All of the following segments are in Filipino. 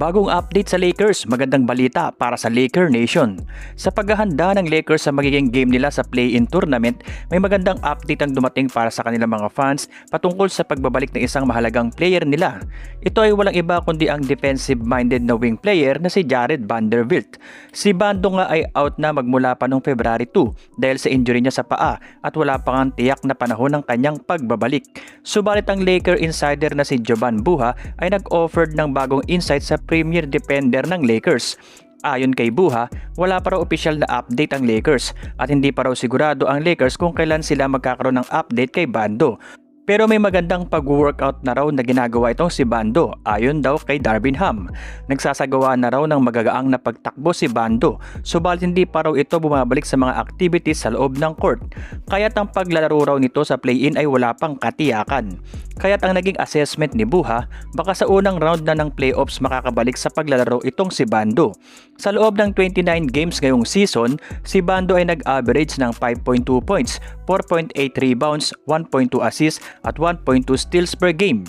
Bagong update sa Lakers, magandang balita para sa Laker Nation. Sa paghahanda ng Lakers sa magiging game nila sa play-in tournament, may magandang update ang dumating para sa kanilang mga fans patungkol sa pagbabalik ng isang mahalagang player nila. Ito ay walang iba kundi ang defensive-minded na wing player na si Jared Vanderbilt. Si Bando nga ay out na magmula pa noong February 2 dahil sa injury niya sa paa at wala pang ang tiyak na panahon ng kanyang pagbabalik. Subalit ang Laker insider na si Jovan Buha ay nag-offered ng bagong insight sa premier defender ng Lakers. Ayon kay Buha, wala pa raw opisyal na update ang Lakers at hindi pa raw sigurado ang Lakers kung kailan sila magkakaroon ng update kay Bando. Pero may magandang pag-workout na raw na ginagawa itong si Bando ayon daw kay Darvin Ham. Nagsasagawa na raw ng magagaang na pagtakbo si Bando subalit hindi pa raw ito bumabalik sa mga activities sa loob ng court. Kaya't ang paglalaro raw nito sa play-in ay wala pang katiyakan. Kaya't ang naging assessment ni Buha, baka sa unang round na ng playoffs makakabalik sa paglalaro itong si Bando. Sa loob ng 29 games ngayong season, si Bando ay nag-average ng 5.2 points, 4.8 rebounds, 1.2 assists at 1.2 steals per game.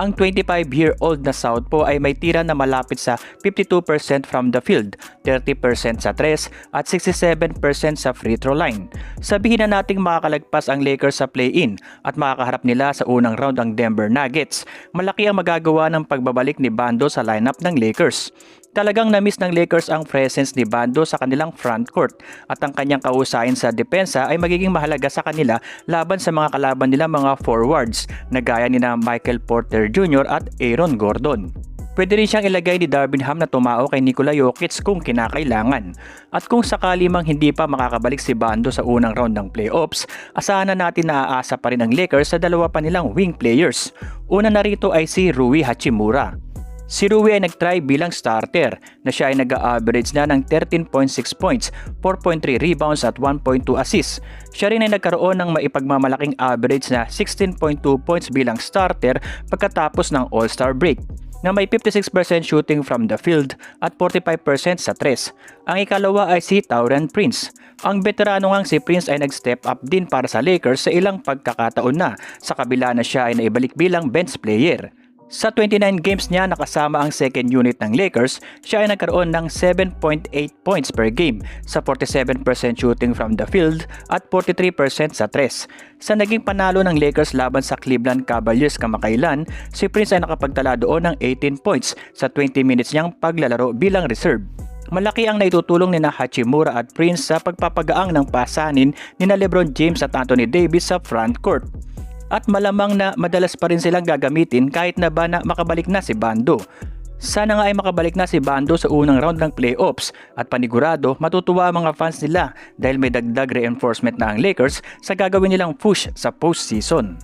Ang 25-year-old na Southpaw ay may tira na malapit sa 52% from the field, 30% sa tres at 67% sa free throw line. Sabihin na nating makakalagpas ang Lakers sa play-in at makakaharap nila sa unang round ang Denver Nuggets. Malaki ang magagawa ng pagbabalik ni Bando sa lineup ng Lakers. Talagang na-miss ng Lakers ang presence ni Bando sa kanilang front court at ang kanyang kausayin sa depensa ay magiging mahalaga sa kanila laban sa mga kalaban nila mga forwards na gaya ni na Michael Porter Jr. at Aaron Gordon. Pwede rin siyang ilagay ni Darvin Ham na tumao kay Nikola Jokic kung kinakailangan. At kung sakali mang hindi pa makakabalik si Bando sa unang round ng playoffs, asahan na natin na aasa pa rin ang Lakers sa dalawa pa nilang wing players. Una na rito ay si Rui Hachimura. Si Rui ay nag-try bilang starter na siya ay nag-average na ng 13.6 points, 4.3 rebounds at 1.2 assists. Siya rin ay nagkaroon ng maipagmamalaking average na 16.2 points bilang starter pagkatapos ng All-Star break na may 56% shooting from the field at 45% sa tres. Ang ikalawa ay si Tauran Prince. Ang veterano ngang si Prince ay nag-step up din para sa Lakers sa ilang pagkakataon na sa kabila na siya ay naibalik bilang bench player. Sa 29 games niya nakasama ang second unit ng Lakers, siya ay nagkaroon ng 7.8 points per game sa 47% shooting from the field at 43% sa tres. Sa naging panalo ng Lakers laban sa Cleveland Cavaliers kamakailan, si Prince ay nakapagtala doon ng 18 points sa 20 minutes niyang paglalaro bilang reserve. Malaki ang naitutulong ni na Hachimura at Prince sa pagpapagaang ng pasanin ni na Lebron James at Anthony Davis sa front court at malamang na madalas pa rin silang gagamitin kahit na ba na makabalik na si Bando. Sana nga ay makabalik na si Bando sa unang round ng playoffs at panigurado matutuwa ang mga fans nila dahil may dagdag reinforcement na ang Lakers sa gagawin nilang push sa postseason.